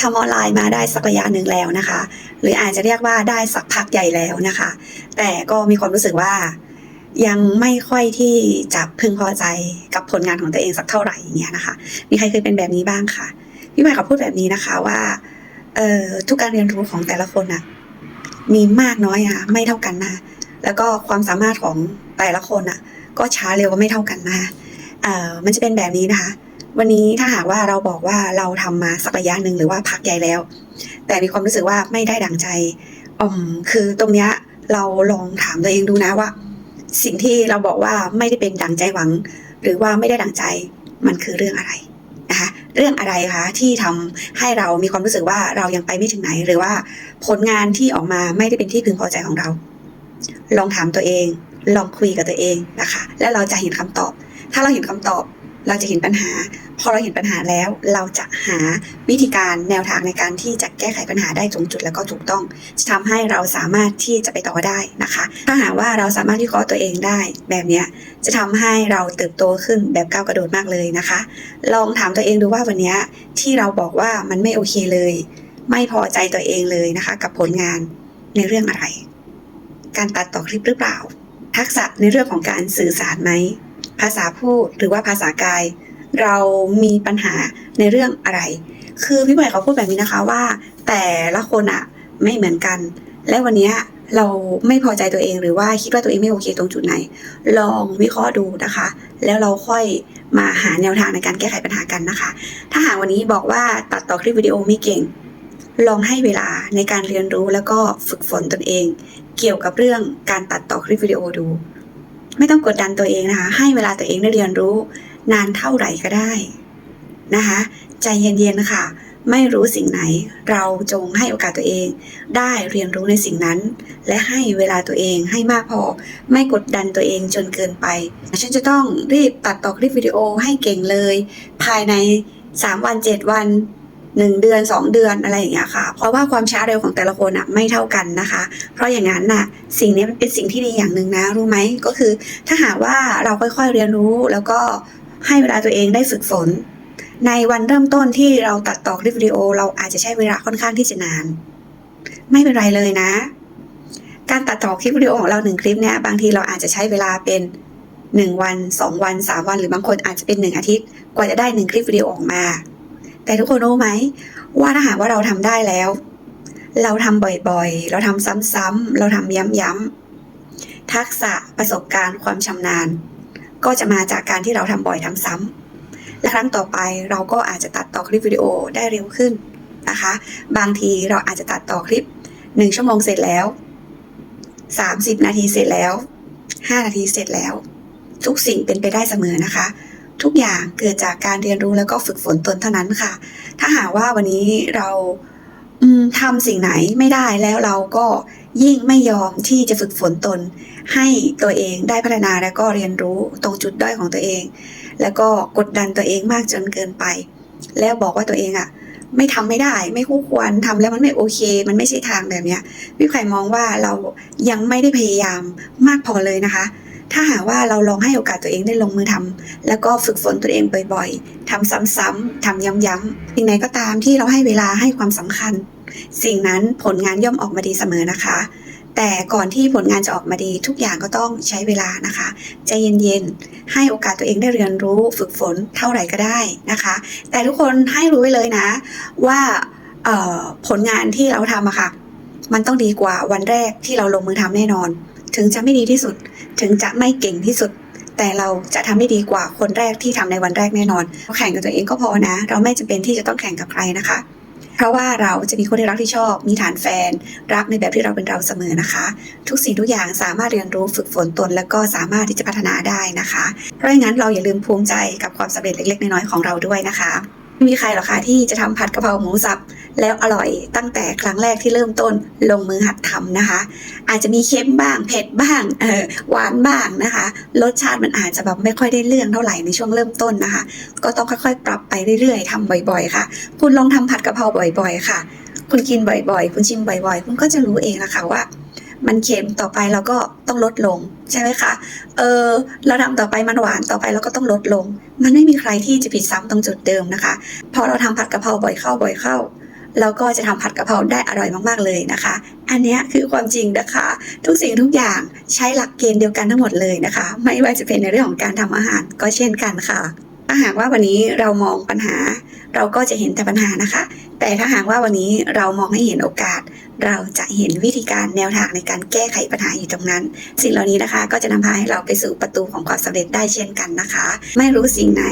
ทำออนไลน์มาได้สักระยะหนึ่งแล้วนะคะ หรืออาจจะเรียกว่าได้สักพักใหญ่แล้วนะคะ แต่ก็มีความรู้สึกว่ายังไม่ค่อยที่จะพึงพอใจกับผลงานของตัวเองสักเท่าไหร่อย่างเงี้ยนะคะมีใครเคยเป็นแบบนี้บ้างคะพี่ใหม่ขอพูดแบบนี้นะคะว่าเอ่อทุกการเรียนรู้ของแต่ละคนอะมีมากน้อยอะไม่เท่ากันนะแล้วก็ความสามารถของแต่ละคนอะก็ช้าเร็วก็ไม่เท่ากันนะคะเอ่อมันจะเป็นแบบนี้นะคะ วันนี้ถ้าหากว่าเราบอกว่าเราทำมาสักระยะหนึ่งหรือว่าพักใหญ่แล้ว แต่มีความรู้สึกว่าไม่ได้ดังใจอืมคือตรงเนี้ยเราลองถามตัวเองดูนะว่า สิ่งที่เราบอกว่าไม่ได้เป็นดังใจหวัง หรือว่าไม่ได้ดังใจมันคือเรื่องอะไรนะคะเรื่องอะไรคะที่ทำให้เรามีความรู้สึกว่าเรายังไปไม่ถึงไหน หรือว่าผลงานที่ออกมาไม่ได้เป็นที่พึงพอใจของเรา ลองถามตัวเอง ลองคุยกับตัวเองนะคะ แล้วเราจะเห็นคำตอบ ถ้าเราเห็นคำตอบ เราจะเห็นปัญหา พอเราเห็นปัญหาแล้ว เราจะหาวิธีการแนวทางในการที่จะแก้ไขปัญหาได้ตรงจุดแล้วก็ถูกต้อง จะทำให้เราสามารถที่จะไปต่อได้นะคะ ถ้าหากว่าเราสามารถที่เคราะห์ตัวเองได้ แบบนี้จะทำให้เราเติบโตขึ้นแบบก้าวกระโดดมากเลยนะคะ ลองถามตัวเองดูว่าวันนี้ที่เราบอกว่ามันไม่โอเคเลย ไม่พอใจตัวเองเลยนะคะ กับผลงานในเรื่องอะไร การตัดต่อคลิปหรือเปล่า ทักษะในเรื่องของการสื่อสารไหม ภาษาพูดหรือว่าภาษากาย เรามีปัญหาในเรื่องอะไร คือพี่ใหม่เขาพูดแบบนี้นะคะว่า แต่ละคนอะไม่เหมือนกัน และวันนี้เราไม่พอใจตัวเองหรือว่าคิดว่าตัวเองไม่โอเคตรงจุดไหน ลองวิเคราะห์ดูนะคะ แล้วเราค่อยมาหาแนวทางในการแก้ไขปัญหากันนะคะ ถ้าหากวันนี้บอกว่าตัดต่อคลิปวิดีโอไม่เก่ง ลองให้เวลาในการเรียนรู้แล้วก็ฝึกฝนตนเอง เกี่ยวกับเรื่องการตัดต่อคลิปวิดีโอดู ไม่ต้องกดดันตัวเองนะคะ ให้เวลาตัวเองได้เรียนรู้ นานเท่าไหร่ก็ได้นะคะ ใจเย็นๆนะคะไม่รู้สิ่งไหน เราจงให้โอกาสตัวเอง ได้เรียนรู้ในสิ่งนั้น และให้เวลาตัวเองให้มากพอ ไม่กดดันตัวเองจนเกินไป ฉันจะต้องรีบตัดต่อคลิปวิดีโอให้เก่งเลย ภายใน 3 วัน 7 วัน 1เดือน2เดือนอะไรอย่างเงี้ยค่ะ เพราะว่าความช้าเร็วของแต่ละคนอะไม่เท่ากันนะคะ เพราะอย่างนั้นน่ะสิ่งนี้เป็นสิ่งที่ดีอย่างหนึ่งนะรู้ไหมก็คือ ถ้าหากว่าเราค่อยๆเรียนรู้แล้วก็ให้เวลาตัวเองได้ฝึกฝน ในวันเริ่มต้นที่เราตัดต่อคลิปวิดีโอ เราอาจจะใช้เวลาค่อนข้างที่จะนาน ไม่เป็นไรเลยนะ การตัดต่อคลิปวิดีโอของเราหนึ่งคลิปเนี่ยบางทีเราอาจจะใช้เวลาเป็นหนึ่งวันสองวันสามวัน หรือบางคนอาจจะเป็นหนึ่งอาทิตย์ กว่าจะได้หนึ่งคลิปวิดีโอออกมา แต่ทุกคนรู้ไหมว่าถ้าหากว่าเราทำได้แล้ว เราทำบ่อยๆ เราทำซ้ำๆเราทำย้ำๆทักษะประสบการณ์ความชำนาญ ก็จะมาจากการที่เราทำบ่อยทำซ้ำและครั้งต่อไปเราก็อาจจะตัดต่อคลิปวิดีโอได้เร็วขึ้นนะคะ บางทีเราอาจจะตัดต่อคลิปหนึ่งชั่วโมงเสร็จแล้วสามสิบนาทีเสร็จแล้วห้านาทีเสร็จแล้ว ทุกสิ่งเป็นไปได้เสมอนะคะ ทุกอย่างเกิดจากการเรียนรู้แล้วก็ฝึกฝนตนเท่านั้นค่ะ ถ้าหากว่าวันนี้เราทำสิ่งไหนไม่ได้แล้วเราก็ยิ่งไม่ยอมที่จะฝึกฝนตน ให้ตัวเองได้พัฒนาแล้วก็เรียนรู้ตรงจุดด้อยของตัวเอง แล้วก็กดดันตัวเองมากจนเกินไป แล้วบอกว่าตัวเองอะ ไม่ทำไม่ได้ไม่คู่ควรทำแล้วมันไม่โอเค มันไม่ใช่ทางแบบเนี้ยพี่ไข่มองว่าเรายังไม่ได้พยายามมากพอเลยนะคะ ถ้าหากว่าเราลองให้โอกาสตัวเองได้ลงมือทำแล้วก็ฝึกฝนตัวเองบ่อยๆทำซ้ำๆทำย้ำๆสิ่งไหนก็ตามที่เราให้เวลาให้ความสำคัญ สิ่งนั้นผลงานย่อมออกมาดีเสมอนะคะ แต่ก่อนที่ผลงานจะออกมาดีทุกอย่างก็ต้องใช้เวลานะคะใจเย็นๆ ให้โอกาสตัวเองได้เรียนรู้ฝึกฝนเท่าไหร่ก็ได้นะคะ แต่ทุกคนให้รู้ไว้เลยนะ ว่าผลงานที่เราทำอะค่ะ มันต้องดีกว่าวันแรกที่เราลงมือทำแน่นอน ถึงจะไม่ดีที่สุด ถึงจะไม่เก่งที่สุด แต่เราจะทำได้ดีกว่าคนแรกที่ทำในวันแรกแน่นอนแข่งกับตัวเองก็พอนะ เราไม่จำเป็นที่จะต้องแข่งกับใครนะคะ เพราะว่าเราจะมีคนที่รักที่ชอบ มีฐานแฟน รักในแบบที่เราเป็นเราเสมอนะคะ ทุกสิ่งทุกอย่างสามารถเรียนรู้ฝึกฝนตน แล้วก็สามารถที่จะพัฒนาได้นะคะ เพราะงั้นเราอย่าลืมภูมิใจกับความสำเร็จเล็กๆน้อยๆของเราด้วยนะคะ ไม่มีใครหรอกค่ะที่จะทำผัดกะเพราหมูสับแล้วอร่อยตั้งแต่ครั้งแรกที่เริ่มต้นลงมือหัดทำนะคะ อาจจะมีเค็มบ้างเผ็ดบ้างเออหวานบ้างนะคะ รสชาติมันอาจจะแบบไม่ค่อยได้เรื่องเท่าไหร่ในช่วงเริ่มต้นนะคะ ก็ต้องค่อยๆ ปรับไปเรื่อยๆทำบ่อย ๆ ค่ะ คุณลองทำผัดกะเพราบ่อย ๆ ค่ะ คุณกินบ่อยๆ คุณชิมบ่อย ๆ คุณก็จะรู้เองละค่ะว่า มันเค็มต่อไปเราก็ต้องลดลงใช่ไหมคะ เออเราทำต่อไปมันหวานต่อไปเราก็ต้องลดลง มันไม่มีใครที่จะผิดซ้ำตรงจุดเดิมนะคะ พอเราทำผัดกะเพราบ่อยเข้าบ่อยเข้าแล้วก็จะทำผัดกะเพราได้อร่อยมากๆเลยนะคะ อันนี้คือความจริงนะคะ ทุกสิ่งทุกอย่างใช้หลักเกณฑ์เดียวกันทั้งหมดเลยนะคะ ไม่ว่าจะเป็นในเรื่องของการทำอาหารก็เช่นกันค่ะ ถ้าหากว่าวันนี้เรามองปัญหา เราก็จะเห็นแต่ปัญหานะคะ แต่ถ้าหากว่าวันนี้เรามองให้เห็นโอกาส เราจะเห็นวิธีการแนวทางในการแก้ไขปัญหาอยู่ตรงนั้น สิ่งเหล่านี้นะคะ ก็จะนำพาให้เราไปสู่ประตูของความสำเร็จได้เช่นกันนะคะ ไม่รู้สิ่งไหน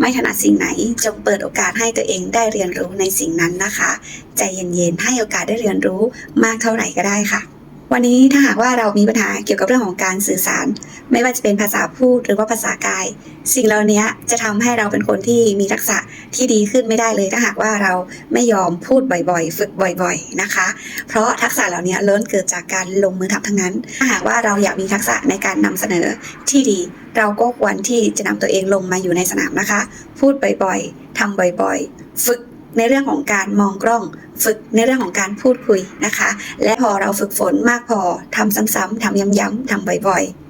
ไม่ถนัดสิ่งไหน จงเปิดโอกาสให้ตัวเองได้เรียนรู้ในสิ่งนั้นนะคะ ใจเย็นๆให้โอกาสได้เรียนรู้มากเท่าไหร่ก็ได้ค่ะ วันนี้ถ้าหากว่าเรามีปัญหาเกี่ยวกับเรื่องของการสื่อสาร ไม่ว่าจะเป็นภาษาพูดหรือว่าภาษากาย สิ่งเหล่านี้จะทำให้เราเป็นคนที่มีทักษะที่ดีขึ้นไม่ได้เลย ถ้าหากว่าเราไม่ยอมพูดบ่อยๆ ฝึกบ่อย ๆนะคะ เพราะทักษะเหล่านี้ล้วนเกิดจากการลงมือทำทั้งนั้น ถ้าหากว่าเราอยากมีทักษะในการนำเสนอที่ดี เราก็ควรที่จะนำตัวเองลงมาอยู่ในสนามนะคะ พูดบ่อยๆทำบ่อยๆ ฝึก ในเรื่องของการมองกล้อง ฝึกในเรื่องของการพูดคุยนะคะ และพอเราฝึกฝนมากพอทำซ้ำๆทำย้ำๆทำบ่อย ๆ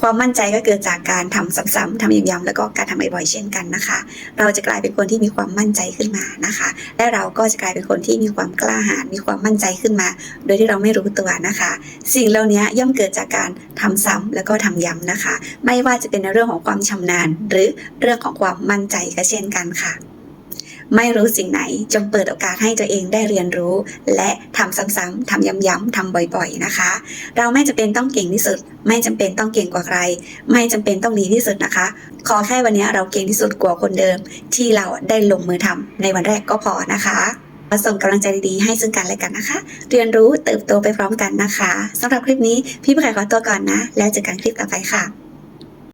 ความมั่นใจก็เกิดจากการทำซ้ำๆทำย้ำๆแล้วก็การทำบ่อยๆเช่นกันนะคะ เราจะกลายเป็นคนที่มีความมั่นใจขึ้นมานะคะ และเราก็จะกลายเป็นคนที่มีความกล้าหาญมีความมั่นใจขึ้นมา โดยที่เราไม่รู้ตัวนะคะ สิ่งเหล่านี้ย่อมเกิดจากการทำซ้ำแล้วก็ทำย้ำนะคะ ไม่ว่าจะเป็นในเรื่องของความชำนาญ หรือเรื่องของความมั่นใจก็เช่นกันค่ะ ไม่รู้สิ่งไหนจงเปิดโอกาสให้ตัวเองได้เรียนรู้ และทำซ้ำๆทำย้ำๆทำบ่อยๆนะคะ เราไม่จำเป็นต้องเก่งที่สุด ไม่จำเป็นต้องเก่งกว่าใคร ไม่จำเป็นต้องดีที่สุดนะคะ ขอแค่วันนี้เราเก่งที่สุดกว่าคนเดิม ที่เราได้ลงมือทำในวันแรกก็พอนะคะมาส่งกำลังใจดีๆให้ซึ่งกันและกันนะคะ เรียนรู้เติบโตไปพร้อมกันนะคะสำหรับคลิปนี้พี่ผู้ขายขอตัวก่อนนะ แล้วเจอกันคลิปต่อไปค่ะ